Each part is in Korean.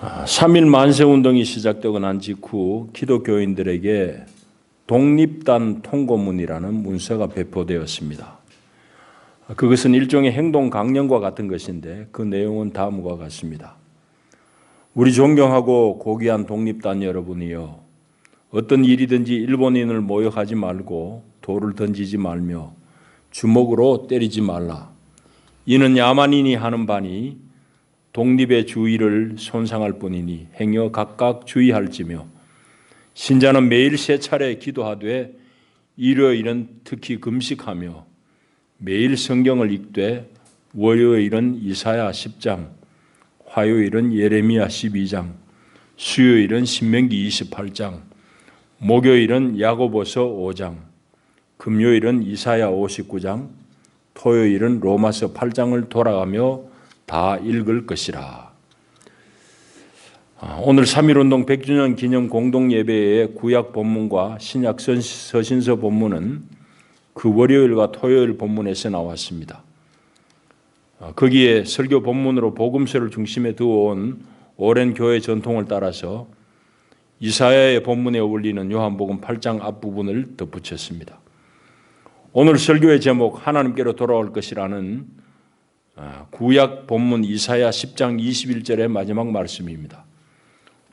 3일 만세 운동이 시작되고 난 직후 기독교인들에게 독립단 통고문이라는 문서가 배포되었습니다. 그것은 일종의 행동 강령과 같은 것인데 그 내용은 다음과 같습니다. 우리 존경하고 고귀한 독립단 여러분이여 어떤 일이든지 일본인을 모욕하지 말고 돌을 던지지 말며 주먹으로 때리지 말라. 이는 야만인이 하는 바니 독립의 주의를 손상할 뿐이니 행여 각각 주의할지며 신자는 매일 세 차례 기도하되 일요일은 특히 금식하며 매일 성경을 읽되 월요일은 이사야 10장, 화요일은 예레미야 12장, 수요일은 신명기 28장, 목요일은 야고보서 5장, 금요일은 이사야 59장, 토요일은 로마서 8장을 돌아가며 다 읽을 것이라. 아, 오늘 3.1운동 100주년 기념 공동예배의 구약 본문과 신약 서신서 본문은 그 월요일과 토요일 본문에서 나왔습니다. 아, 거기에 설교 본문으로 복음서를 중심에 두어온 오랜 교회 전통을 따라서 이사야의 본문에 어울리는 요한복음 8장 앞부분을 덧붙였습니다. 오늘 설교의 제목 하나님께로 돌아올 것이라는 아, 구약 본문 이사야 10장 21절의 마지막 말씀입니다.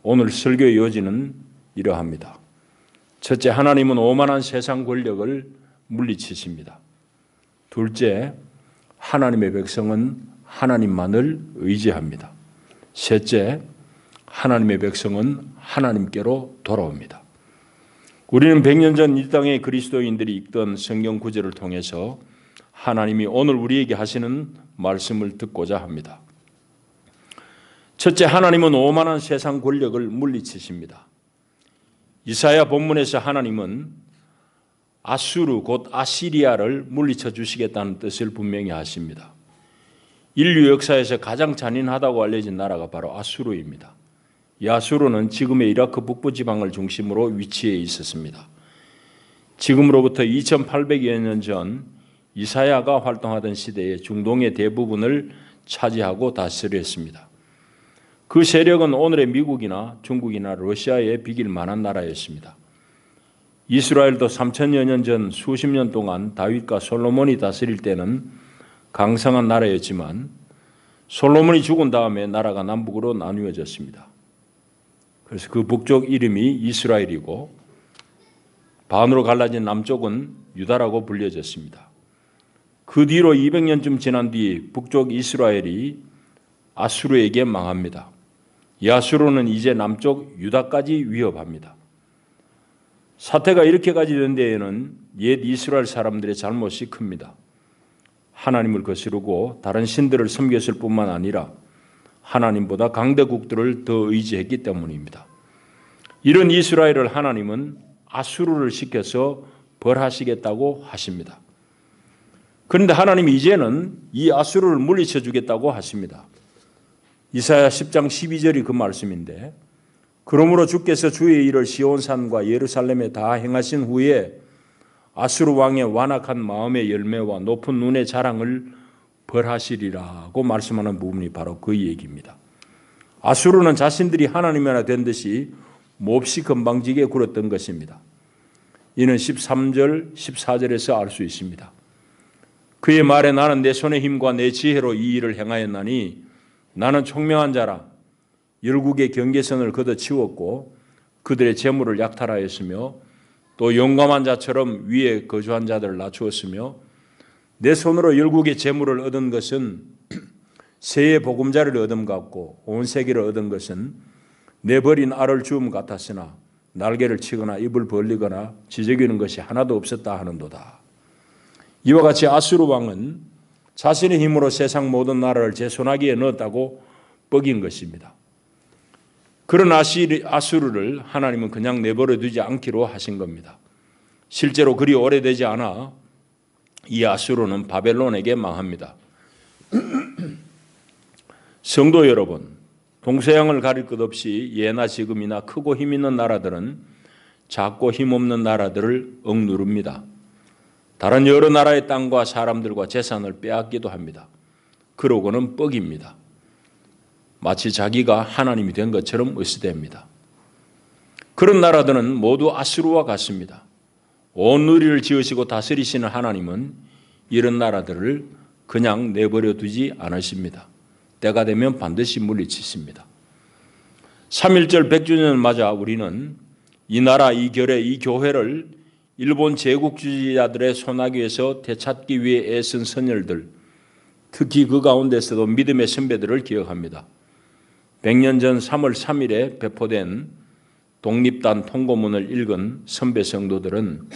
오늘 설교의 요지는 이러합니다. 첫째, 하나님은 오만한 세상 권력을 물리치십니다. 둘째, 하나님의 백성은 하나님만을 의지합니다. 셋째, 하나님의 백성은 하나님께로 돌아옵니다. 우리는 100년 전 이 땅의 그리스도인들이 읽던 성경 구절을 통해서 하나님이 오늘 우리에게 하시는 말씀을 듣고자 합니다. 첫째, 하나님은 오만한 세상 권력을 물리치십니다. 이사야 본문에서 하나님은 아수르 곧 아시리아를 물리쳐 주시겠다는 뜻을 분명히 하십니다. 인류 역사에서 가장 잔인하다고 알려진 나라가 바로 아수르입니다. 이 아수르는 지금의 이라크 북부 지방을 중심으로 위치해 있었습니다. 지금으로부터 2800여 년 전 이사야가 활동하던 시대에 중동의 대부분을 차지하고 다스렸습니다. 그 세력은 오늘의 미국이나 중국이나 러시아에 비길 만한 나라였습니다. 이스라엘도 3천여 년 전 수십 년 동안 다윗과 솔로몬이 다스릴 때는 강성한 나라였지만 솔로몬이 죽은 다음에 나라가 남북으로 나누어졌습니다. 그래서 그 북쪽 이름이 이스라엘이고 반으로 갈라진 남쪽은 유다라고 불려졌습니다. 그 뒤로 200년쯤 지난 뒤 북쪽 이스라엘이 아수르에게 망합니다. 이 아수르는 이제 남쪽 유다까지 위협합니다. 사태가 이렇게까지 된 데에는 옛 이스라엘 사람들의 잘못이 큽니다. 하나님을 거스르고 다른 신들을 섬겼을 뿐만 아니라 하나님보다 강대국들을 더 의지했기 때문입니다. 이런 이스라엘을 하나님은 아수르를 시켜서 벌하시겠다고 하십니다. 그런데 하나님이 이제는 이 아수르를 물리쳐 주겠다고 하십니다. 이사야 10장 12절이 그 말씀인데 그러므로 주께서 주의 일을 시온산과 예루살렘에 다 행하신 후에 아수르 왕의 완악한 마음의 열매와 높은 눈의 자랑을 벌하시리라고 말씀하는 부분이 바로 그 얘기입니다. 아수르는 자신들이 하나님이 하나 된 듯이 몹시 건방지게 굴었던 것입니다. 이는 13절, 14절에서 알 수 있습니다. 그의 말에 나는 내 손의 힘과 내 지혜로 이 일을 행하였나니 나는 총명한 자라 열국의 경계선을 걷어치웠고 그들의 재물을 약탈하였으며 또 용감한 자처럼 위에 거주한 자들을 낮추었으며 내 손으로 열국의 재물을 얻은 것은 새의 보금자를 얻음 같고 온 세계를 얻은 것은 내 버린 알을 주음 같았으나 날개를 치거나 입을 벌리거나 지저귀는 것이 하나도 없었다 하는도다. 이와 같이 아수르 왕은 자신의 힘으로 세상 모든 나라를 제 손아귀에 넣었다고 뻑인 것입니다. 그런 아수르를 하나님은 그냥 내버려 두지 않기로 하신 겁니다. 실제로 그리 오래되지 않아 이 아수르는 바벨론에게 망합니다. 성도 여러분, 동서양을 가릴 것 없이 예나 지금이나 크고 힘 있는 나라들은 작고 힘없는 나라들을 억누릅니다. 다른 여러 나라의 땅과 사람들과 재산을 빼앗기도 합니다. 그러고는 뻑입니다. 마치 자기가 하나님이 된 것처럼 의시됩니다. 그런 나라들은 모두 아수르와 같습니다. 온 누리를 지으시고 다스리시는 하나님은 이런 나라들을 그냥 내버려 두지 않으십니다. 때가 되면 반드시 물리치십니다. 3.1절 100주년을 맞아 우리는 이 나라, 이 결의, 이 교회를 일본 제국주의자들의 소나기에서 되찾기 위해 애쓴 선열들, 특히 그 가운데서도 믿음의 선배들을 기억합니다. 100년 전 3월 3일에 배포된 독립단 통고문을 읽은 선배 성도들은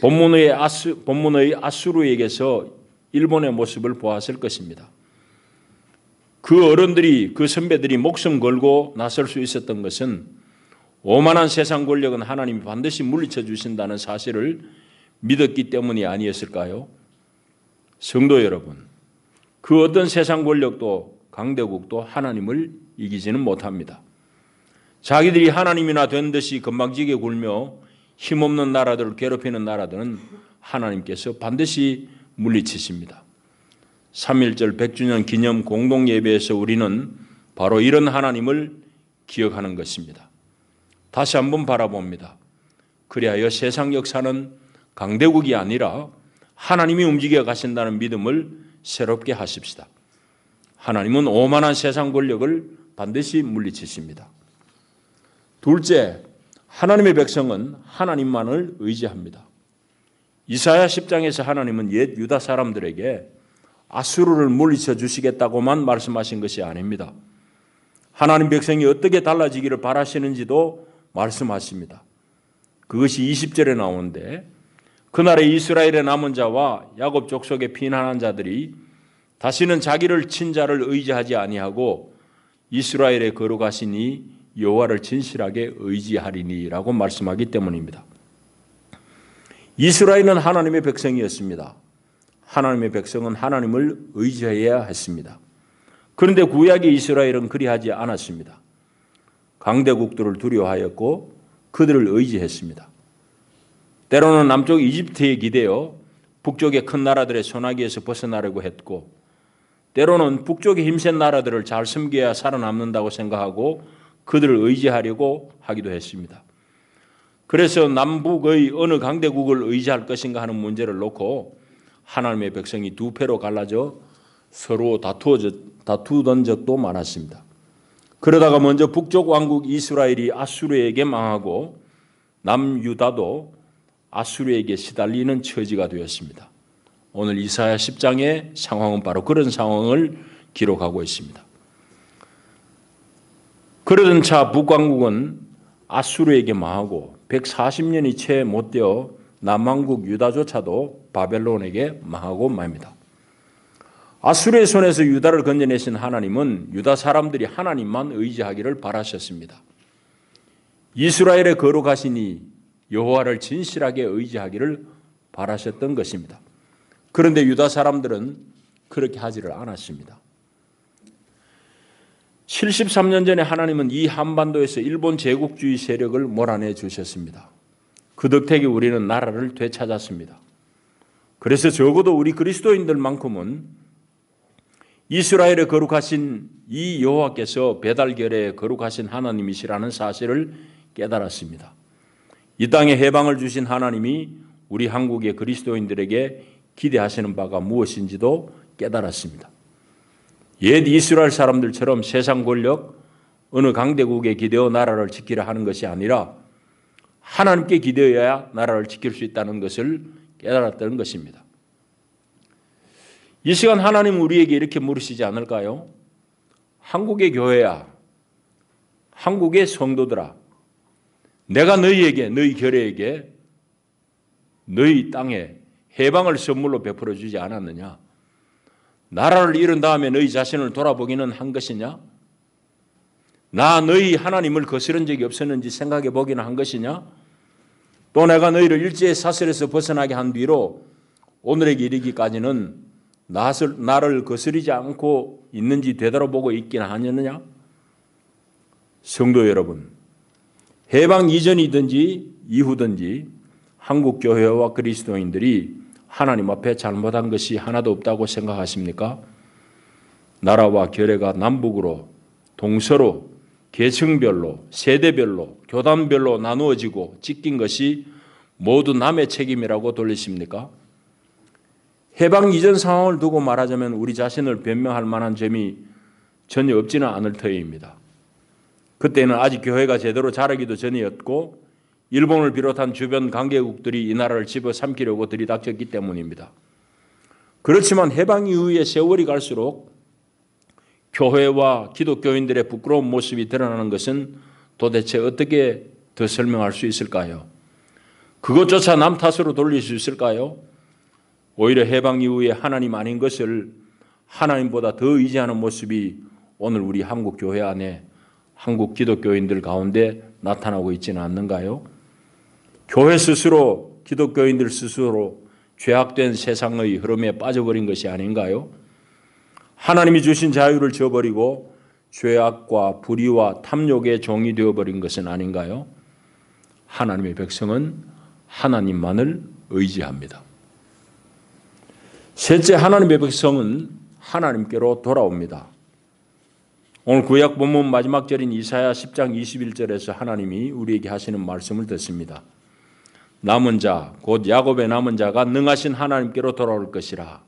본문의, 아수, 본문의 아수르에게서 일본의 모습을 보았을 것입니다. 그 어른들이 그 선배들이 목숨 걸고 나설 수 있었던 것은 오만한 세상 권력은 하나님이 반드시 물리쳐 주신다는 사실을 믿었기 때문이 아니었을까요? 성도 여러분, 그 어떤 세상 권력도 강대국도 하나님을 이기지는 못합니다. 자기들이 하나님이나 된 듯이 건방지게 굴며 힘없는 나라들을 괴롭히는 나라들은 하나님께서 반드시 물리치십니다. 3.1절 100주년 기념 공동 예배에서 우리는 바로 이런 하나님을 기억하는 것입니다. 다시 한번 바라봅니다. 그리하여 세상 역사는 강대국이 아니라 하나님이 움직여 가신다는 믿음을 새롭게 하십시다. 하나님은 오만한 세상 권력을 반드시 물리치십니다. 둘째, 하나님의 백성은 하나님만을 의지합니다. 이사야 10장에서 하나님은 옛 유다 사람들에게 아수르를 물리쳐 주시겠다고만 말씀하신 것이 아닙니다. 하나님 백성이 어떻게 달라지기를 바라시는지도 말씀하십니다. 그것이 20절에 나오는데 그날에 이스라엘의 남은 자와 야곱 족속의 피난한 자들이 다시는 자기를 친 자를 의지하지 아니하고 이스라엘의 거룩하시니 여호와를 진실하게 의지하리니라고 말씀하기 때문입니다. 이스라엘은 하나님의 백성이었습니다. 하나님의 백성은 하나님을 의지해야 했습니다. 그런데 구약의 이스라엘은 그리하지 않았습니다. 강대국들을 두려워하였고 그들을 의지했습니다. 때로는 남쪽 이집트에 기대어 북쪽의 큰 나라들의 소나기에서 벗어나려고 했고 때로는 북쪽의 힘센 나라들을 잘 섬겨야 살아남는다고 생각하고 그들을 의지하려고 하기도 했습니다. 그래서 남북의 어느 강대국을 의지할 것인가 하는 문제를 놓고 하나님의 백성이 두 패로 갈라져 서로 다투던 적도 많았습니다. 그러다가 먼저 북쪽 왕국 이스라엘이 아수르에게 망하고 남유다도 아수르에게 시달리는 처지가 되었습니다. 오늘 이사야 10장의 상황은 바로 그런 상황을 기록하고 있습니다. 그러던 차 북왕국은 아수르에게 망하고 140년이 채 못 되어 남왕국 유다조차도 바벨론에게 망하고 맙니다. 아수르의 손에서 유다를 건져내신 하나님은 유다 사람들이 하나님만 의지하기를 바라셨습니다. 이스라엘의 거룩하시니 여호와를 진실하게 의지하기를 바라셨던 것입니다. 그런데 유다 사람들은 그렇게 하지를 않았습니다. 73년 전에 하나님은 이 한반도에서 일본 제국주의 세력을 몰아내 주셨습니다. 그 덕택에 우리는 나라를 되찾았습니다. 그래서 적어도 우리 그리스도인들만큼은 이스라엘의 거룩하신 이 여호와께서 배달결의 거룩하신 하나님이시라는 사실을 깨달았습니다. 이 땅에 해방을 주신 하나님이 우리 한국의 그리스도인들에게 기대하시는 바가 무엇인지도 깨달았습니다. 옛 이스라엘 사람들처럼 세상 권력 어느 강대국에 기대어 나라를 지키려 하는 것이 아니라 하나님께 기대어야 나라를 지킬 수 있다는 것을 깨달았다는 것입니다. 이 시간 하나님 우리에게 이렇게 물으시지 않을까요? 한국의 교회야, 한국의 성도들아, 내가 너희에게, 너희 결례에게, 너희 땅에 해방을 선물로 베풀어 주지 않았느냐? 나라를 잃은 다음에 너희 자신을 돌아보기는 한 것이냐? 나 너희 하나님을 거스른 적이 없었는지 생각해 보기는 한 것이냐? 또 내가 너희를 일제의 사슬에서 벗어나게 한 뒤로 오늘에게 이르기까지는 나를, 거스리지 않고 있는지 되돌아보고 있긴 하느냐? 성도 여러분, 해방 이전이든지 이후든지 한국 교회와 그리스도인들이 하나님 앞에 잘못한 것이 하나도 없다고 생각하십니까? 나라와 결례가 남북으로 동서로 계층별로 세대별로 교단별로 나누어지고 찢긴 것이 모두 남의 책임이라고 돌리십니까? 해방 이전 상황을 두고 말하자면 우리 자신을 변명할 만한 점이 전혀 없지는 않을 터입니다. 그때는 아직 교회가 제대로 자라기도 전이었고 일본을 비롯한 주변 관계국들이 이 나라를 집어삼키려고 들이닥쳤기 때문입니다. 그렇지만 해방 이후에 세월이 갈수록 교회와 기독교인들의 부끄러운 모습이 드러나는 것은 도대체 어떻게 더 설명할 수 있을까요? 그것조차 남 탓으로 돌릴 수 있을까요? 오히려 해방 이후에 하나님 아닌 것을 하나님보다 더 의지하는 모습이 오늘 우리 한국 교회 안에 한국 기독교인들 가운데 나타나고 있지는 않는가요? 교회 스스로 기독교인들 스스로 죄악된 세상의 흐름에 빠져버린 것이 아닌가요? 하나님이 주신 자유를 저버리고 죄악과 불의와 탐욕의 종이 되어버린 것은 아닌가요? 하나님의 백성은 하나님만을 의지합니다. 셋째, 하나님의 백성은 하나님께로 돌아옵니다. 오늘 구약 본문 마지막 절인 이사야 10장 21절에서 하나님이 우리에게 하시는 말씀을 듣습니다. 남은 자, 곧 야곱의 남은 자가 능하신 하나님께로 돌아올 것이라.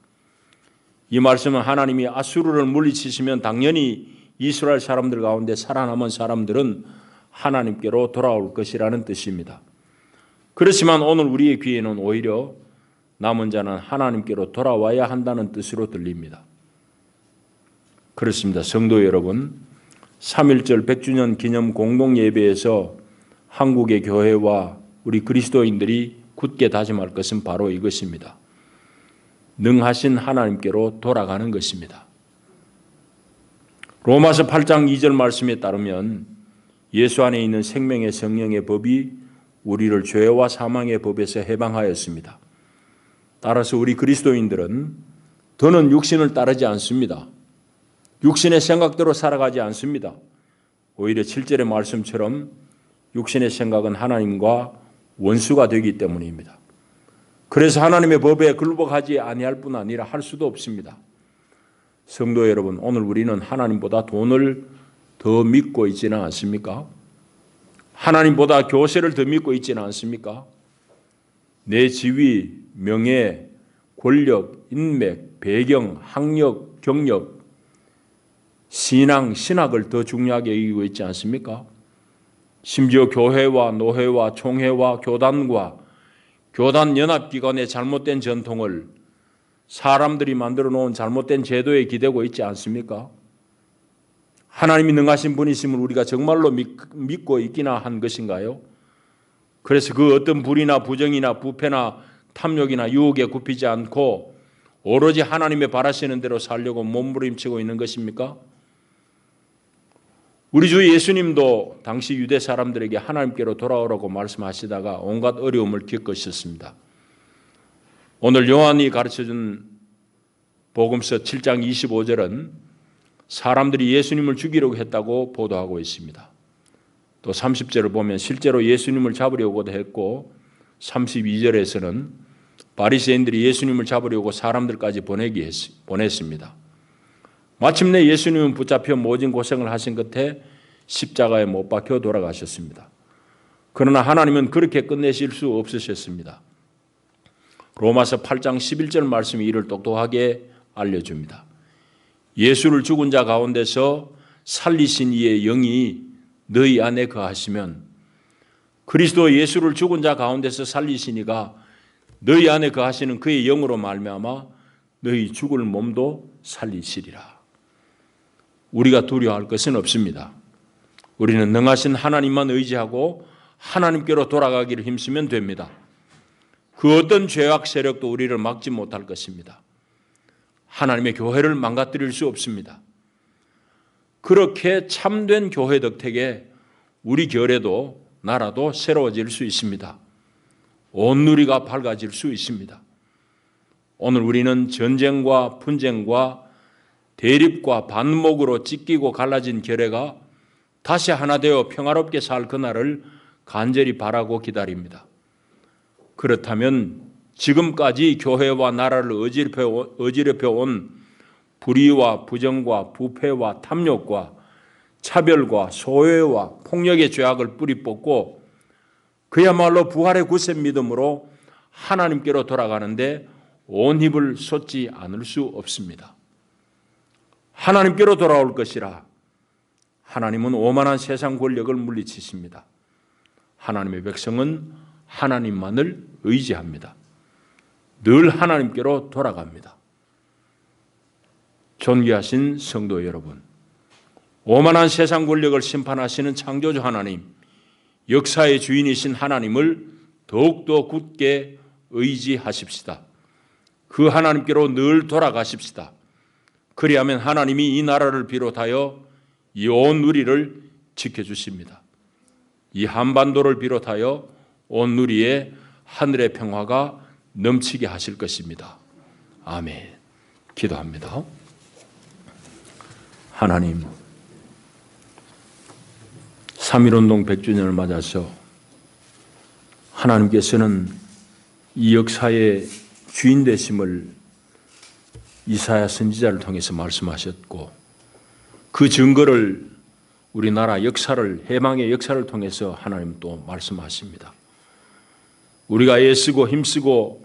이 말씀은 하나님이 아수르를 물리치시면 당연히 이스라엘 사람들 가운데 살아남은 사람들은 하나님께로 돌아올 것이라는 뜻입니다. 그렇지만 오늘 우리의 귀에는 오히려 남은 자는 하나님께로 돌아와야 한다는 뜻으로 들립니다. 그렇습니다. 성도 여러분, 3.1절 100주년 기념 공동예배에서 한국의 교회와 우리 그리스도인들이 굳게 다짐할 것은 바로 이것입니다. 능하신 하나님께로 돌아가는 것입니다. 로마서 8장 2절 말씀에 따르면 예수 안에 있는 생명의 성령의 법이 우리를 죄와 사망의 법에서 해방하였습니다. 따라서 우리 그리스도인들은 더는 육신을 따르지 않습니다. 육신의 생각대로 살아가지 않습니다. 오히려 7절의 말씀처럼 육신의 생각은 하나님과 원수가 되기 때문입니다. 그래서 하나님의 법에 굴복하지 아니할 뿐 아니라 할 수도 없습니다. 성도 여러분, 오늘 우리는 하나님보다 돈을 더 믿고 있지는 않습니까? 하나님보다 교세를 더 믿고 있지는 않습니까? 내 지위, 명예, 권력, 인맥, 배경, 학력, 경력, 신앙, 신학을 더 중요하게 여기고 있지 않습니까? 심지어 교회와 노회와 총회와 교단과 교단 연합기관의 잘못된 전통을 사람들이 만들어 놓은 잘못된 제도에 기대고 있지 않습니까? 하나님이 능하신 분이심을 우리가 정말로 믿고 있기나 한 것인가요? 그래서 그 어떤 불이나 부정이나 부패나 탐욕이나 유혹에 굽히지 않고 오로지 하나님의 바라시는 대로 살려고 몸부림치고 있는 것입니까? 우리 주 예수님도 당시 유대 사람들에게 하나님께로 돌아오라고 말씀하시다가 온갖 어려움을 겪으셨습니다. 오늘 요한이 가르쳐준 복음서 7장 25절은 사람들이 예수님을 죽이려고 했다고 보도하고 있습니다. 또 30절을 보면 실제로 예수님을 잡으려고도 했고 32절에서는 바리새인들이 예수님을 잡으려고 사람들까지 보내기 했, 보냈습니다. 마침내 예수님은 붙잡혀 모진 고생을 하신 끝에 십자가에 못 박혀 돌아가셨습니다. 그러나 하나님은 그렇게 끝내실 수 없으셨습니다. 로마서 8장 11절 말씀이 이를 똑똑하게 알려줍니다. 예수를 죽은 자 가운데서 살리신 이의 영이 너희 안에 거하시면 그리스도 예수를 죽은 자 가운데서 살리시니가 너희 안에 거하시는 그의 영으로 말미암아 너희 죽을 몸도 살리시리라. 우리가 두려워할 것은 없습니다. 우리는 능하신 하나님만 의지하고 하나님께로 돌아가기를 힘쓰면 됩니다. 그 어떤 죄악 세력도 우리를 막지 못할 것입니다. 하나님의 교회를 망가뜨릴 수 없습니다. 그렇게 참된 교회 덕택에 우리 결에도 나라도 새로워질 수 있습니다. 온 누리가 밝아질 수 있습니다. 오늘 우리는 전쟁과 분쟁과 대립과 반목으로 찢기고 갈라진 결례가 다시 하나 되어 평화롭게 살 그날을 간절히 바라고 기다립니다. 그렇다면 지금까지 교회와 나라를 어지럽혀 온 불의와 부정과 부패와 탐욕과 차별과 소외와 폭력의 죄악을 뿌리 뽑고 그야말로 부활의 구세 믿음으로 하나님께로 돌아가는데 온 힘을 쏟지 않을 수 없습니다. 하나님께로 돌아올 것이라 하나님은 오만한 세상 권력을 물리치십니다. 하나님의 백성은 하나님만을 의지합니다. 늘 하나님께로 돌아갑니다. 존귀하신 성도 여러분, 오만한 세상 권력을 심판하시는 창조주 하나님, 역사의 주인이신 하나님을 더욱더 굳게 의지하십시다. 그 하나님께로 늘 돌아가십시다. 그리하면 하나님이 이 나라를 비롯하여 이 온 누리를 지켜주십니다. 이 한반도를 비롯하여 온 누리에 하늘의 평화가 넘치게 하실 것입니다. 아멘. 기도합니다. 하나님, 3.1운동 100주년을 맞아서 하나님께서는 이 역사의 주인 되심을 이사야 선지자를 통해서 말씀하셨고 그 증거를 우리나라 역사를 해방의 역사를 통해서 하나님 또 말씀하십니다. 우리가 애쓰고 힘쓰고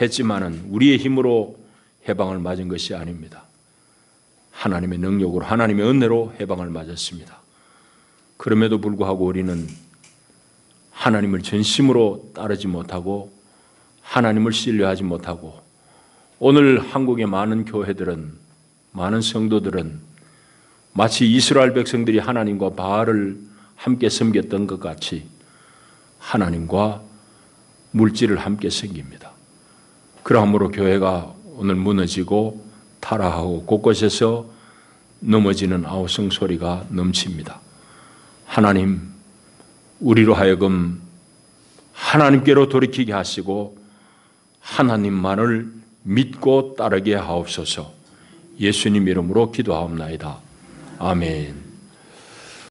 했지만은 우리의 힘으로 해방을 맞은 것이 아닙니다. 하나님의 능력으로 하나님의 은혜로 해방을 맞았습니다. 그럼에도 불구하고 우리는 하나님을 전심으로 따르지 못하고 하나님을 신뢰하지 못하고 오늘 한국의 많은 교회들은 많은 성도들은 마치 이스라엘 백성들이 하나님과 바알을 함께 섬겼던 것 같이 하나님과 물질을 함께 섬깁니다. 그러므로 교회가 오늘 무너지고 타락하고 곳곳에서 넘어지는 아우성 소리가 넘칩니다. 하나님, 우리로 하여금 하나님께로 돌이키게 하시고 하나님만을 믿고 따르게 하옵소서 예수님 이름으로 기도하옵나이다. 아멘.